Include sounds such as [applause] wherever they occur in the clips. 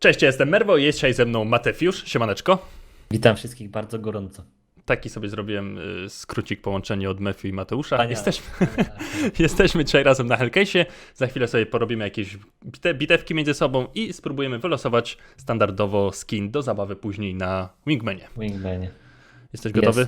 Cześć, ja jestem Merwo i jest dzisiaj ze mną Matefiusz. Siemaneczko. Witam wszystkich bardzo gorąco. Taki sobie zrobiłem y, skrócik połączenie od Mefiu i Mateusza. Wspaniale. Jesteśmy, [laughs] jesteśmy dzisiaj razem na Hellcase'ie. Za chwilę sobie porobimy jakieś bite, bitewki między sobą i spróbujemy wylosować standardowo skin do zabawy później na Wingmanie. Wingmanie. Jesteś gotowy?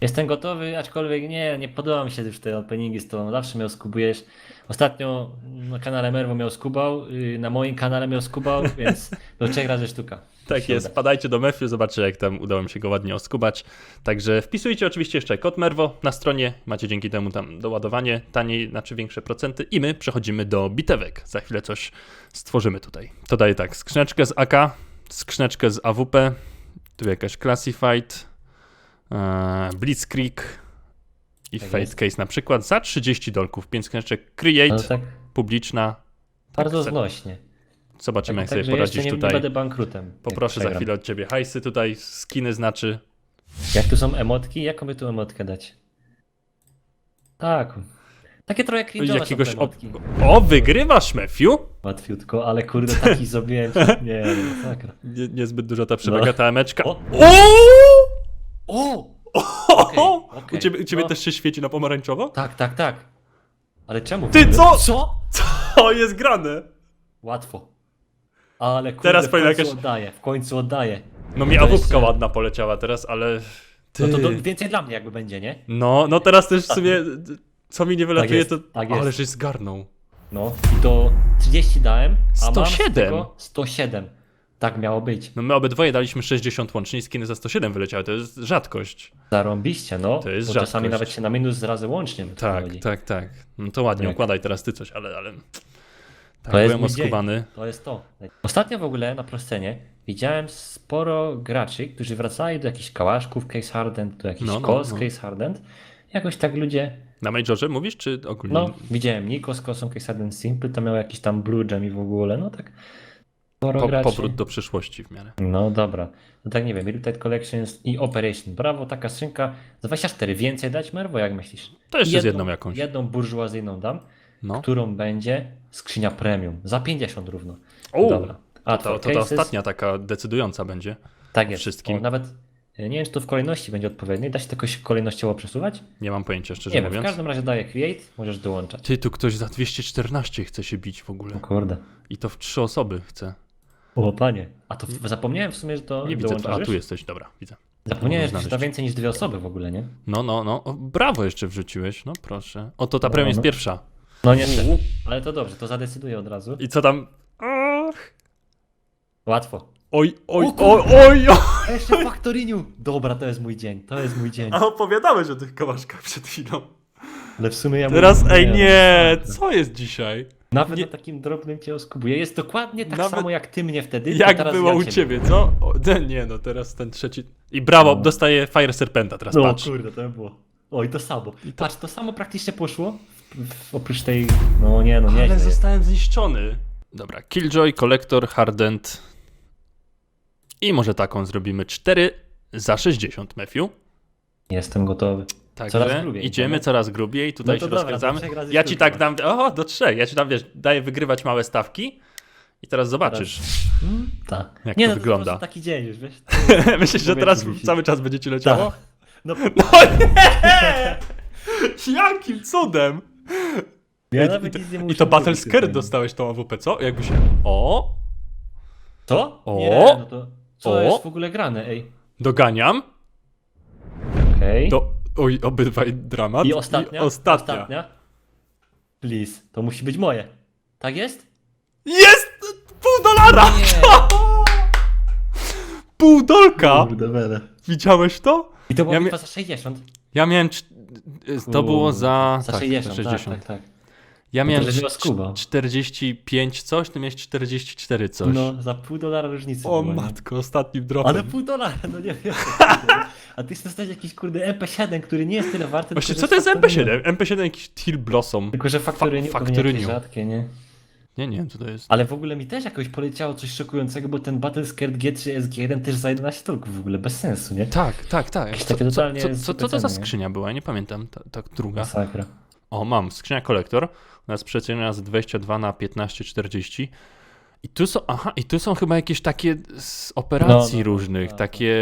Jestem gotowy, aczkolwiek nie, nie podoba mi się już te openingi z tobą. Zawsze mnie oskubujesz. Ostatnio na kanale Merwo miał skubał, yy, na moim kanale miał skubał, [laughs] więc do trzech razy sztuka. Tak jest, uda. padajcie do Mefiu, zobaczcie jak tam udało mi się go ładnie oskubać. Także wpisujcie oczywiście jeszcze kod Merwo na stronie, macie dzięki temu tam doładowanie taniej, znaczy większe procenty i my przechodzimy do bitewek. Za chwilę coś stworzymy tutaj. To daje tak, skrzyneczkę z AK, skrzyneczkę z AWP, tu jakaś Classified, Blitzkrieg i Tak Fate jest. Case na przykład za 30 dolków, 5 skrzyneczek Create, No tak publiczna. bardzo chcę. znośnie. Zobaczymy Tak, jak sobie także jeszcze poradzisz nie, tutaj. nie będę bankrutem. Poproszę za przegram. chwilę od ciebie hajsy tutaj, skiny znaczy. Jak tu są emotki? Jaką by tu emotkę dać? Tak. Takie trochę cringe'owe Jakiegoś. są te O, emotki. o wygrywasz, Mefiu? Łatwiutko, ale kurde, taki [laughs] zrobiłem. Nie, no, masakra. Nie, niezbyt duża ta przewaga, ta emeczka. O! O! O! Okej, okej. U ciebie, u ciebie No. też się świeci na pomarańczowo? Tak, tak, tak. Ale czemu? w Ty ogóle? co? Co? O, jest grane! Łatwo. Ale kurde, Teraz w powinna końcu jakaś- oddaję, w końcu oddaję. No mi To awupka jeszcze- ładna poleciała teraz, ale. Ty. No to do, więcej dla mnie jakby będzie, nie? No, no teraz też w sumie. Co mi nie wylatuje, jest, to. tak jest. Ale żeś zgarnął. No i to 30 dałem, a mam 107. z tego 107. Tak miało być. No my obydwoje daliśmy 60 łącznie i skiny za 107 wyleciały. To jest rzadkość. Zarąbiście, no. To jest Bo czasami rzadkość. nawet się na minus razy łącznie Tak, wychodzi. tak, tak. No to ładnie, Tak. układaj teraz ty coś, ale. ale... Tak, To byłem oskubany. To jest to. Ostatnio w ogóle na proscenie widziałem sporo graczy, którzy wracali do jakichś kałaszków Case Hardened, do jakichś No, no, kos no. Case Hardened. Jakoś tak ludzie Na Majorze mówisz, czy ogólnie? No, widziałem Niko z kosą Case Hardened Simple, to miał jakiś tam Blue Gem i w ogóle, no tak. Po, powrót do przyszłości w miarę. No dobra. No tak nie wiem, Limited Collections i Operation. Brawo, taka skrzynka. Za 24 więcej dać, Merwo, jak myślisz? To jeszcze z Jedną- jedną jakąś. Jedną burżuazyjną dam, No. którą będzie skrzynia premium. Za 50 równo. O, Dobra. A To, to ta cases, ostatnia taka decydująca będzie. tak jest. wszystkim. O, nawet e, nie wiem, czy to w kolejności będzie odpowiednie. Da się to jakoś kolejnościowo przesuwać? Nie mam pojęcia, szczerze nie wiem, w mówiąc. każdym razie daję create, możesz dołączać. Ty, tu ktoś za 214 chce się bić w ogóle. O kurde. I to w trzy osoby chce. O panie. A to w- zapomniałem w sumie, że to Nie widzę. A tu jesteś, dobra, widzę. Zapomniałem, że to więcej niż dwie osoby w ogóle, nie? No, no, no. O, brawo jeszcze wrzuciłeś, no proszę. Oto ta No, premia jest no. pierwsza. No niestety. Ale to dobrze, to zadecyduję od razu. I co tam? Ach. Łatwo. Oj, oj, O oj, oj, oj. A jeszcze Factoriniu! Dobra, to jest mój dzień, to jest mój dzień. A opowiadałeś o tych kałaszkach przed chwilą. Ale w sumie ja Teraz, mówię, ej nie, co jest dzisiaj? Nawet nie- na takim drobnym cię oskubuję. Jest dokładnie tak Nawet- samo jak ty mnie wtedy. to Jak było ja u ciebie, co? O, nie, no teraz ten trzeci. I brawo, No. dostaje Fire Serpenta teraz, No patrz. kurde, to było. Oj, to samo. Patrz, to samo praktycznie poszło. Oprócz tej, no nie, no nie. Ale zostałem zniszczony. Dobra, Killjoy, Collector, Hardened. I może taką zrobimy 4 za 60, Matthew. Jestem gotowy. Także Coraz grubiej, idziemy no. coraz grubiej, tutaj No się dobra, rozkręcamy. do Ja ci tak dam, o, do trzech, ja ci tam, wiesz, daję wygrywać małe stawki i teraz zobaczysz. Hmm? Tak. Jak nie, to no, wygląda. To taki dzień już, wiesz. [laughs] Myślisz, że teraz cały czas będzie ci leciało? No, [laughs] No nie! Jakim cudem? ja I, nawet to, nic nie I to Battle Scare tylko- dostałeś tą AWP, co? Jakby się... O! To? O! Nie, no to co O! jest w ogóle grane, ej. Doganiam. Okej. To... Oj, obydwaj dramat. I ostatnia? I ostatnia. Please, to musi być moje. Tak jest? Jest! Pół dolara! [laughs] Pół dolka! bele. Widziałeś to? I to było Ja mia- za 60. Ja miałem... To było Kurde. za... Za tak, 60, za 60. tak, tak, tak. Ja miałem żeś cz- miał skuba. 45 coś, ty miałeś 44 coś. No, za pół dolara różnicy o było, nie? matko, ostatnim dropem. Ale pół dolara, no nie wiem. A ty chcesz dostać jakiś kurde MP7, który nie jest tyle warty. Właśnie, tylko co to jest Factoryniu. MP7? MP7 jakiś Teal Blossom. Tylko, że faktoryniu Fa- jakieś rzadkie, nie? Nie, nie wiem co to jest. Ale w ogóle mi też jakoś poleciało coś szokującego, bo ten Battle Scared G3 SG1 też za 11 dolków w ogóle, bez sensu, nie? Tak, tak, tak. Co, co, co, co, co to za nie? skrzynia była? Ja nie pamiętam. Ta, ta druga. Masakra. O, mam. Skrzynia kolektor. U nas przeceniona z 22 na 15,40. I tu są, aha, i tu są chyba jakieś takie z operacji No, no, różnych, no, takie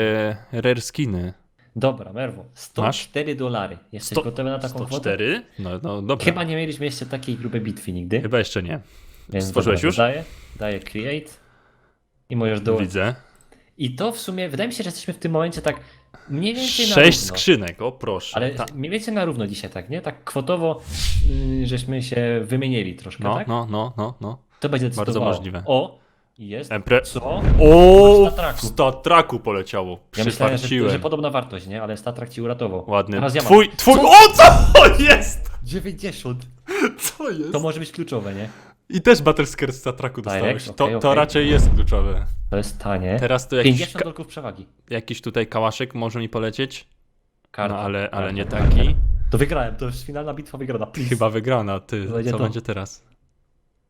rare skiny. Dobra, Merwo, 104 dolary. Jesteś Sto- gotowy na taką kwotę? 104? No, no dobra. Chyba nie mieliśmy jeszcze takiej grubej bitwy nigdy. Chyba jeszcze nie. Więc Stworzyłeś dobra, już? Daję, daję create i możesz dołączyć. Widzę. I to w sumie, wydaje mi się, że jesteśmy w tym momencie tak mniej więcej na Sześć równo. skrzynek, o proszę. Ale Ta- mniej więcej na równo dzisiaj, tak, nie? Tak kwotowo, yy, żeśmy się wymienili troszkę, No, tak? no, no, no, no. To będzie Bardzo decydowało. możliwe. O, jest. Empre... Co? O, statraku. w statraku poleciało. Ja myślałem, że, że podobna wartość, nie? Ale Statrak ci uratował. Ładny. Teraz ja mam. Twój, twój, Co? o co jest? 90. Co jest? To może być kluczowe, nie? I też Battlescare z statraku Direct? dostałeś. To, Okej, to okej. raczej jest kluczowe. To jest tanie. Teraz to jakiś, 50 ka- dolków przewagi. jakiś tutaj kałaszek może mi polecieć. Karta. No ale, ale Karta, nie karta. taki. To wygrałem, to już finalna bitwa wygrana. Please. Chyba wygrana, ty. Będzie Co to. będzie teraz?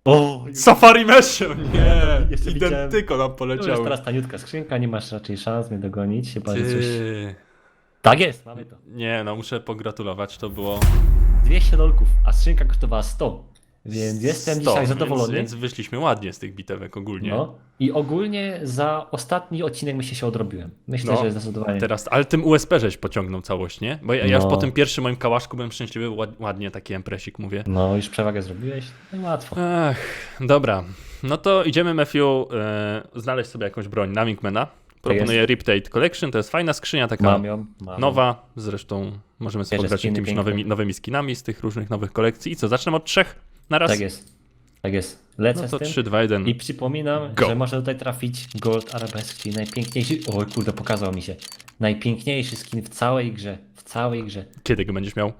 O, Safari Meshio, nie! Jeszcze Identyko nam To już poleciało. teraz taniutka skrzynka, nie masz raczej szans mnie dogonić, chyba że coś... Ty. Tak jest, mamy to. Nie, no muszę pogratulować, to było 200 dolków, a skrzynka kosztowała 100. Więc jestem 100, dzisiaj zadowolony. Więc, więc wyszliśmy ładnie z tych bitewek ogólnie. No. I ogólnie za ostatni odcinek myślę się odrobiłem. Myślę, No, że zdecydowanie. Teraz, ale tym USB żeś pociągnął całość, nie? Bo ja, ja już No. po tym pierwszym moim kałaszku byłem szczęśliwy, ład, ładnie taki empresik mówię. No, już przewagę zrobiłeś? No łatwo. Ach, dobra. No to idziemy, Matthew, e, znaleźć sobie jakąś broń na Wingmana. Proponuję Riptide Collection, to jest fajna skrzynia, taka Mam ją. Mam. nowa. Zresztą możemy sobie Bierze pograć jakimiś nowymi, nowymi skinami z tych różnych nowych kolekcji. I co, zacznę od trzech na raz? Tak jest. Tak jest. Lecę No to z tym. 3, 2, 1. I przypominam, Go. że może tutaj trafić Gold Arabesk, czyli najpiękniejszy. Oj kurde, pokazał mi się. Najpiękniejszy skin w całej grze. W całej grze. Kiedy go będziesz miał?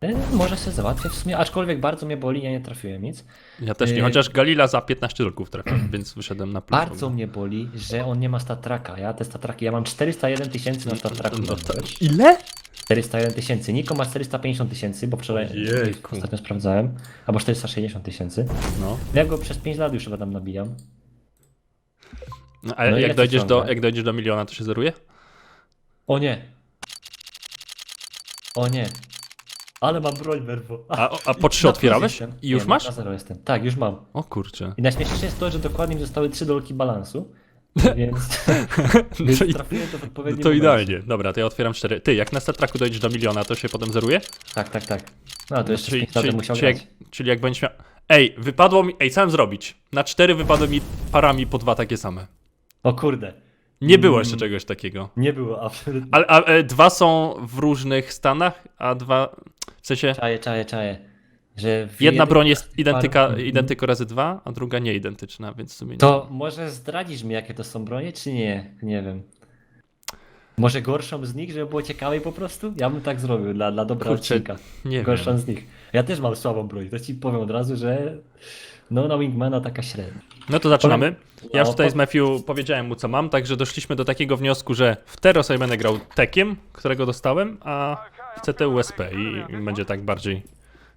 E, może sobie załatwię w sumie, aczkolwiek bardzo mnie boli, ja nie trafiłem nic. Ja też nie, Yy. chociaż Galila za 15 dolków trafiłem, więc wyszedłem na plus. Bardzo mnie boli, że on nie ma statraka. Ja te statraki, ja mam 401 tysięcy na statraku. No to... Ile? 401 tysięcy. Niko ma 450 tysięcy, bo wczoraj Ojejku. ostatnio sprawdzałem. Albo 460 tysięcy. No. Ja go przez 5 lat już chyba tam nabijam. no a No i jak, jak dojdziesz do, ciągle? jak dojdziesz do miliona, to się zeruje? O nie. O nie. Ale mam broń, Merwo. A, a po trzy Na otwierałeś? plus jestem. I już nie, masz? Na zero jestem. Tak, już mam. O kurczę. I najśmieszniejsze jest to, że dokładnie mi zostały 3 dolki balansu. Więc, [laughs] więc To, i, trafiłem to w odpowiednim to idealnie. Dobra, to ja otwieram cztery. Ty, jak na statraku dojdziesz do miliona, to się potem zeruje? Tak, tak, tak. No to jeszcze czyli, 5 lat czyli, musiał czyli, grać. jak, czyli jak będziesz miał... Ej, wypadło mi... Ej, co mam zrobić? Na cztery wypadły mi parami po dwa takie same. O kurde. Nie było Mm. jeszcze czegoś takiego. Nie było absolutnie. Ale a, e, dwa są w różnych stanach, a dwa... W sensie... Czaję, czaję, czaję. Że Jedna broń jest identyka, par- identyko razy dwa, a druga nie identyczna, więc w sumie nie. To może zdradzisz mi, jakie to są bronie, czy nie? Nie wiem. Może gorszą z nich, żeby było ciekawiej po prostu? Ja bym tak zrobił dla, dla dobra Kurczę, odcinka. nie Gorszą wiem. z nich. Ja też mam słabą broń, to ci powiem od razu, że no na Wingmana taka średnia. No to zaczynamy. Ja już tutaj z Matthew powiedziałem mu co mam, także doszliśmy do takiego wniosku, że w Tero sobie będę grał tekiem, którego dostałem, a w CT USP i będzie tak bardziej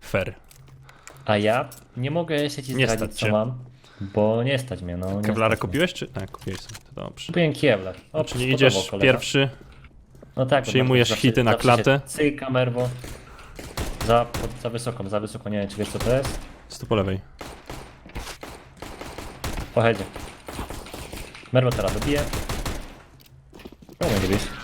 fair. A ja nie mogę jeszcze ci Nie zdradzić, stać co cię. mam, bo nie stać mnie, no. nie Kevlara stać mnie. kupiłeś czy? Tak, kupiłeś sobie, to dobrze. Kupiłem Kevlar. O, Czyli spodobał idziesz kolega. pierwszy, No tak, przyjmujesz zawsze- hity na zawsze klatę. Cyka, merwo. Za, pod, za wysoką, za wysoką, nie wiem czy wiesz co to jest. stu po lewej. Pojedzie. Merwo teraz dobije. Czemu nie robisz?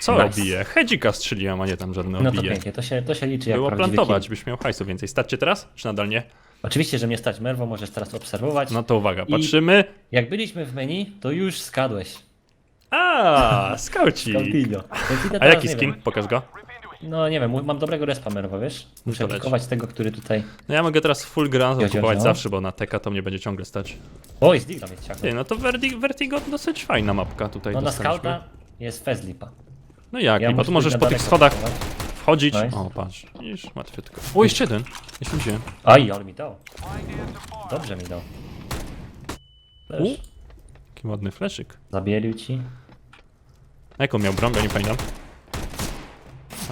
Co Nice. bije? Hedzika strzeliłem, a nie tam żadne No to obije. pięknie, to się, to się liczy jak Było plantować, byś miał hajsu więcej. Starcie teraz, czy nadal nie? Oczywiście, że mnie stać Merwo, możesz teraz obserwować. No to uwaga, I- patrzymy. Jak byliśmy w menu, to już skadłeś. A, skauci. A jaki skin? wiem, Pokaż go. No nie wiem, mam dobrego respa Merwo, wiesz? Muszę to leć. pikować tego, który tutaj... No ja mogę teraz full grand kupować no. zawsze, bo na teka to mnie będzie ciągle stać. Oj, mnie ciacho. Ty, no to Vertigo, dosyć fajna mapka tutaj No na skauta jest Fezlipa. No jak, Ja lipa, tu możesz po tych schodach wchodzić. Nice. O, patrz, widzisz, łatwiutko. O, jeszcze jeden. Jeszcze wziąłem. Aj, ale mi dał. Dobrze mi dał. U. Jaki ładny fleszyk. Zabielił ci. A jaką miał broń, nie pamiętam.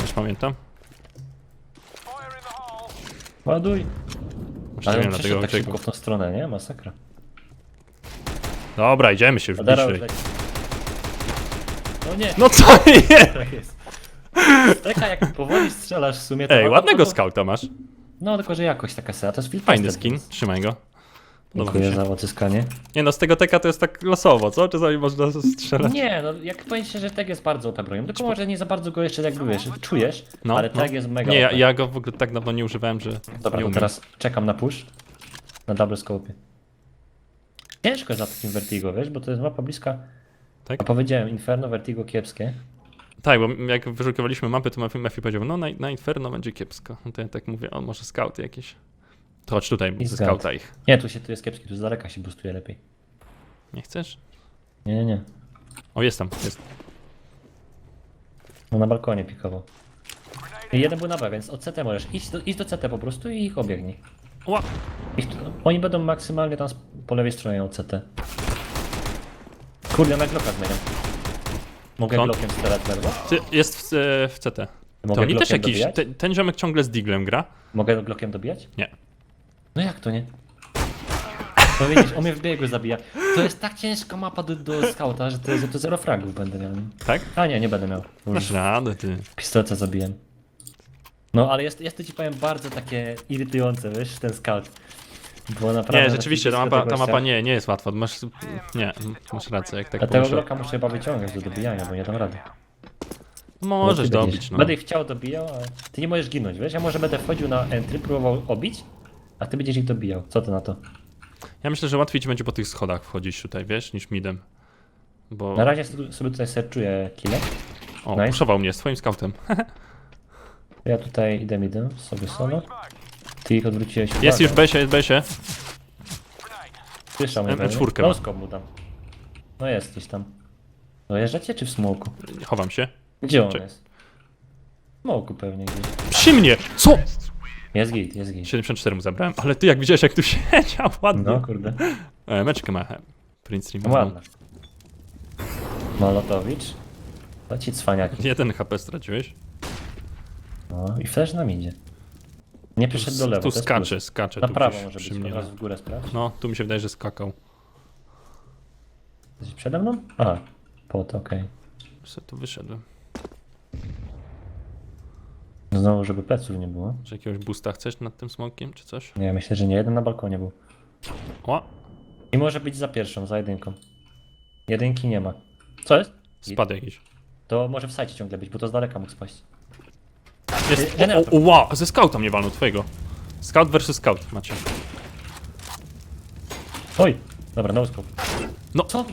Już pamiętam. Ładuj. Ale wiem, dlatego tak szybko w tą stronę, nie? Masakra. Dobra, idziemy się już bliżej. No nie, No co jest? tak jest. Taka jak powoli strzelasz w sumie to... Ej, no, ładnego to- skauta masz. No tylko, że jakoś taka sera, to jest Phil Fajny Foster, skin, trzymaj go. Podoba mi Dziękuję się. za odzyskanie. Nie no, z tego teka to jest tak losowo, co? Czasami można strzelać. Nie, no jak powiem się, że tak jest bardzo OP bronią, tylko może nie za bardzo go jeszcze jak wiesz, czujesz, No, ale no. tak jest mega Nie, ja, OP. ja go w ogóle tak dawno nie używałem, że Dobra, nie to umiem. teraz czekam na push. Na double scope. Ciężko za takim Vertigo, wiesz, bo to jest mapa bliska. Tak? A powiedziałem, Inferno, Vertigo kiepskie. Tak, bo jak wyszukiwaliśmy mapy, to Matthew powiedział, no na, na Inferno będzie kiepsko. No to ja tak mówię, o może skauty jakieś. To chodź tutaj, I ze scout. skauta ich. Nie, tu się tu jest kiepski, tu z daleka się boostuje lepiej. Nie chcesz? Nie, nie, nie. O, jest tam, jest. No na balkonie pikował. I jeden był na B, więc od CT możesz iść do, iść do CT po prostu i ich obiegnij. Ła! Ich, oni będą maksymalnie tam z- po lewej stronie od CT. Kurde, na Glocka zmieniam. Mogę Skąd? Glockiem strzelać? Ty, jest w, e, w CT. To Mogę oni też Glockiem jakiś, dobijać? te, ten ziomek ciągle z Diglem gra. Mogę Glockiem dobijać? Nie. No jak to nie? Widzisz, on mnie w biegu zabija. To jest tak ciężka mapa do, do scouta, że to, że to zero fragów będę miał. Tak? A nie, nie będę miał. Masz radę, ty. pistolce zabiłem. No ale jest, jest to ci powiem bardzo takie irytujące, wiesz, ten scout. Bo naprawdę... Nie, rzeczywiście, ta mapa, ta mapa nie, nie jest łatwa. Masz, nie, masz rację, jak tak A tego. Glocka muszę chyba wyciągać do dobijania, bo nie dam rady. Możesz ty dobić, no. Będę ich chciał dobijał, ale ty nie możesz ginąć, wiesz? Ja może będę wchodził na entry, próbował obić, a ty będziesz ich dobijał. Co ty na to? Ja myślę, że łatwiej ci będzie po tych schodach wchodzić tutaj, wiesz, niż midem. Bo... Na razie sobie sobie tutaj serczuję kile. O, nice. puszował mnie swoim scoutem. [laughs] Ja tutaj idę midem sobie solo. Ty ich odwróciłeś Jest już Besie, jest Besie. Słyszał mnie M- pewnie. M4 ma. No skop mu dam. No jest gdzieś tam. Dojeżdżacie czy w smoku? Chowam się. Gdzie on Czek- jest? W smoku pewnie gdzieś. Przy mnie! Co? Jest git, jest git. 74 mu zabrałem, ale ty jak widziałeś jak tu [laughs] siedział, ładnie. No kurde. E, meczkę ma. Prince Stream. Ładna. Molotowicz. To ci cwaniaki. Jeden HP straciłeś. No i flash nam idzie. Nie przyszedł do lewa. Tu to jest skacze, plus. skacze. Na tu prawo może przy być, mnie. od razu w górę sprawdź. No, tu mi się wydaje, że skakał. Jesteś przede mną? A, pot, okej. Se tu wyszedłem. Znowu, żeby pleców nie było. Że jakiegoś boosta chcesz nad tym smokiem, czy coś? Nie, myślę, że nie. Jeden na balkonie był. O, I może być za pierwszą, za jedynką. Jedynki nie ma. Co jest? spadł jakiś. To może w sajcie ciągle być, bo to z daleka mógł spaść. Jest, o, generator. o, wow, ze scouta mnie walnął, twojego. Scout versus scout macie. Oj! Dobra, no scope. No. Co?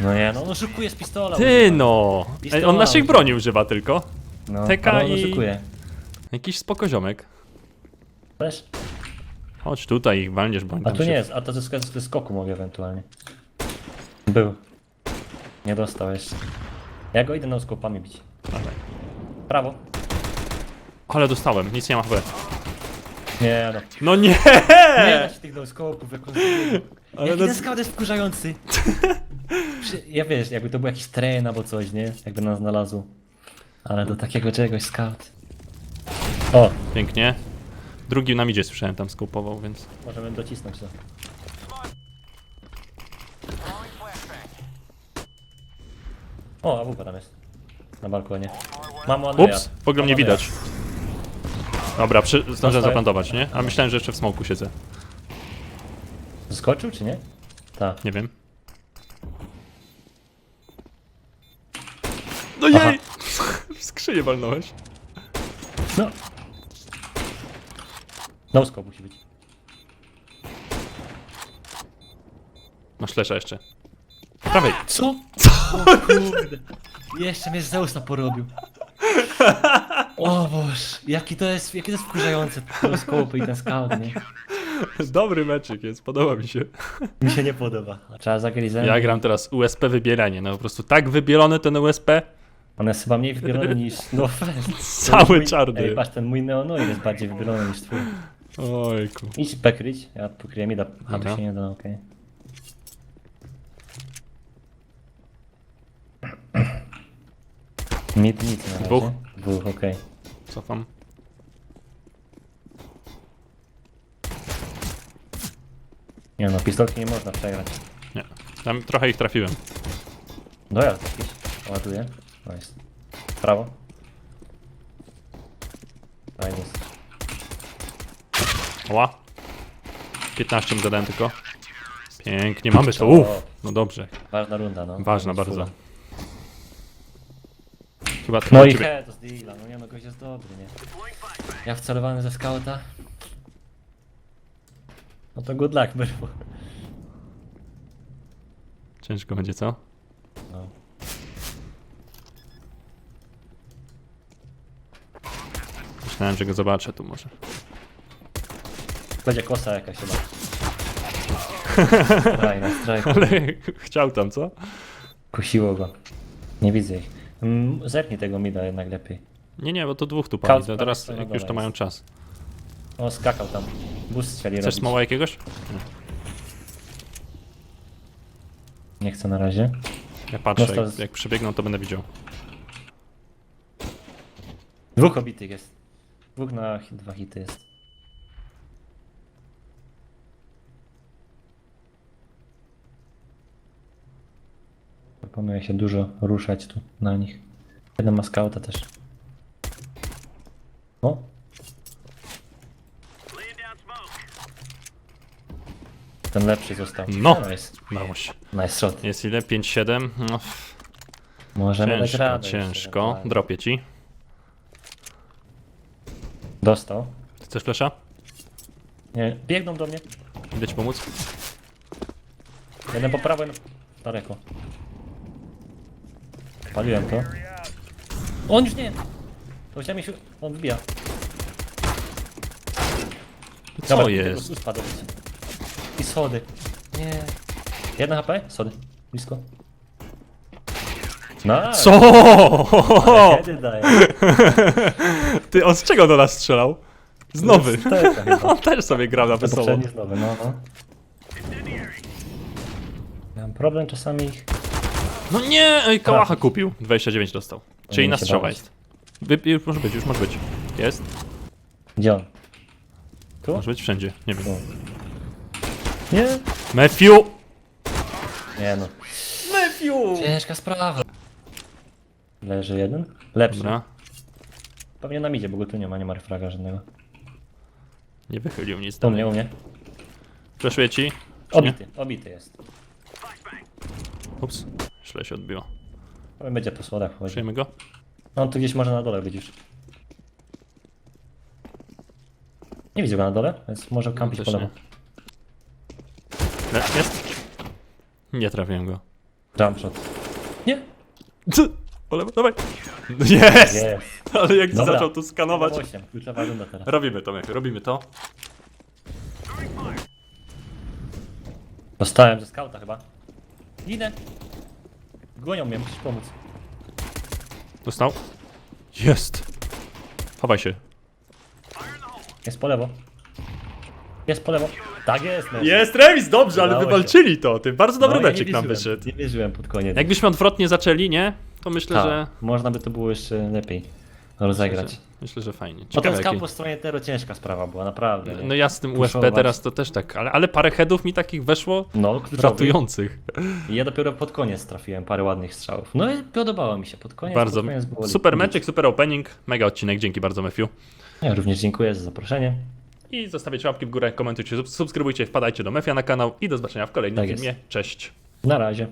No nie, no on oszukuje z pistola. Ty używa. no! Ej, Pistola on naszych używa. broni używa tylko. No, teka ale on i- oszukuje. Jakiś spokoziomek. Wiesz? Chodź tutaj i walniesz broń. A tam tu się- nie jest, a to ze, sk- ze skoku mogę ewentualnie. Był. Nie dostał jeszcze. Ja go idę na skopami bić. Prawo. Ale dostałem, nic nie ma chyba. Nie no. No nie! Nie da się tych no-skopów, jak on Ale Jaki no- ten scout jest wkurzający. Przy- ja wiesz, jakby to był jakiś tren albo coś, nie? Jakby nas znalazł. Ale do takiego czegoś scout. O, Pięknie. Drugi na midzie słyszałem tam skupował, więc. możemy docisnąć to. O, AWP tam jest. Na balkonie. Mam ładny Ups, w ogóle mnie widać. Dobra, przy... zdążyłem zaplantować, nie? A myślałem, że jeszcze w smoku siedzę. Skoczył czy nie? Tak. Nie wiem. No jej! [laughs] W skrzynię walnąłeś. No. No scope musi być. Masz flesza jeszcze. Prawej. Co? Co? [laughs] O kurde. Jeszcze mnie Zeusa porobił. O boż, jaki to jest, jaki to jest wkurzające te skopy i ten scout, nie? Dobry meczyk jest, podoba mi się. Mi się nie podoba. A trzeba zagryźć Ja gram teraz USP wybieranie, no po prostu tak wybielony ten USP, On jest chyba mniej wybielony niż no [laughs] cały Mój- czarny. Ej, patrz, ten mój neonoid jest bardziej wybielony niż twój. Ojku. Idź pekryć, ja pokryję mi da. A Dobra. to się nie da, okej. Mid, nic na razie. Dwóch. Dwóch, okej. Cofam. Nie no, pistolki nie można przegrać. Nie. Tam trochę ich trafiłem. Dojazd jakiś. Ładuję. Nice. Prawo. Fajnie. Ła. 15. mu dodałem tylko. Pięknie, mamy to. Uff, no dobrze. Ważna runda, no. Ważna bardzo. Chyba No i ciebie. head z deala, no nie no, gość jest dobry, nie? Ja wcelowany ze scouta. No to good luck, było. Ciężko będzie, co? No. Myślałem, że go zobaczę tu może. Będzie kosa jakaś chyba. [laughs] Straj na strajk. Ale chciał tam, co? Kusiło go. Nie widzę ich. Mm, Zerknij tego mida jednak lepiej. Nie, nie, bo to dwóch tu pali. To teraz jak już to mają czas. O, skakał tam. Boost chcieli Chcesz robić. smoła jakiegoś? Nie chcę na razie. Ja patrzę, Dostał jak, z- jak przebiegną, to będę widział. Dwóch obitych jest. Dwóch na dwa hity jest. Proponuję się dużo ruszać tu na nich. Jeden ma skauta też. O! Ten lepszy został. No. Nice, Dało się. nice shot. Jest ile? 5-7? No, Możemy dać ciężko, radę. ciężko. Dropię ci. Dostał. Chcesz flesza? Nie, biegną do mnie. Idę ci pomóc? Jeden po prawo, jeden daleko. Paliłem to. On już nie! To chciałem się... On wbija. Co Dobra, jest? Spadł. I schody. Nie. Jedna HP? Schody. Blisko. No. Co? Kiedy [laughs] daje? [laughs] Ty, on z czego do nas strzelał? Z nowy. Chyba. [laughs] On też sobie grał na To wesoło. poprzedni znowu, no no. Mam problem czasami ich... No nie! Ej, kałacha kupił. 29 dostał. Czyli na się strzała bałeś. jest. Wy, już może być, już może być. Jest? Gdzie on? Tu? Może być wszędzie. Nie wiem. Nie. Matthew! Nie no. Matthew! Ciężka sprawa. Leży jeden. Lepszy. Dobra. Pewnie nam idzie, bo go tu nie ma, nie ma refraga żadnego. Nie wychylił nic U mnie, u mnie. Fleszuję ci. Czy nie? Obity, obity jest. Ups. Źle się odbiło. On będzie po schodach chodził. Przyjemy go? No on tu gdzieś może na dole widzisz. Nie widzę go na dole, więc może kampić Też po lewo. nie. Jest? Nie trafiłem go. Jump shot. Nie! Po lewo, dawaj. Jest! Jest! Ale jak Dobra. zaczął tu skanować. 8, kluczowa runda teraz. Robimy to, Matthew, robimy to. Dostałem ze skauta chyba. Idę. Gonią mnie, musisz pomóc. Dostał. Jest. Chowaj się. Jest po lewo. Jest po lewo. Tak jest, no. Jest remis, dobrze, ale Udało się. wywalczyli to. Ty bardzo dobry No, ja nie meczek nam wierzyłem, wyszedł. Nie wierzyłem pod koniec. Jakbyśmy odwrotnie zaczęli, nie? To myślę, Tak, że. można by to było jeszcze lepiej rozegrać. Myślę, że fajnie. Bo ten Ciekawe, skał jaki... po stronie Tero ciężka sprawa była, naprawdę. No ja z tym Puszować. teraz to też tak, ale, ale parę headów mi takich weszło No, kluczowy. ratujących. I ja dopiero pod koniec trafiłem parę ładnych strzałów. No i podobało mi się pod koniec. Bardzo. pod koniec Super meczek, super opening, mega odcinek, dzięki bardzo Matthew. Ja również dziękuję za zaproszenie. I zostawiajcie łapki w górę, komentujcie, sub- subskrybujcie, wpadajcie do Mefia na kanał i do zobaczenia w kolejnym Tak jest. filmie. Cześć. Na razie.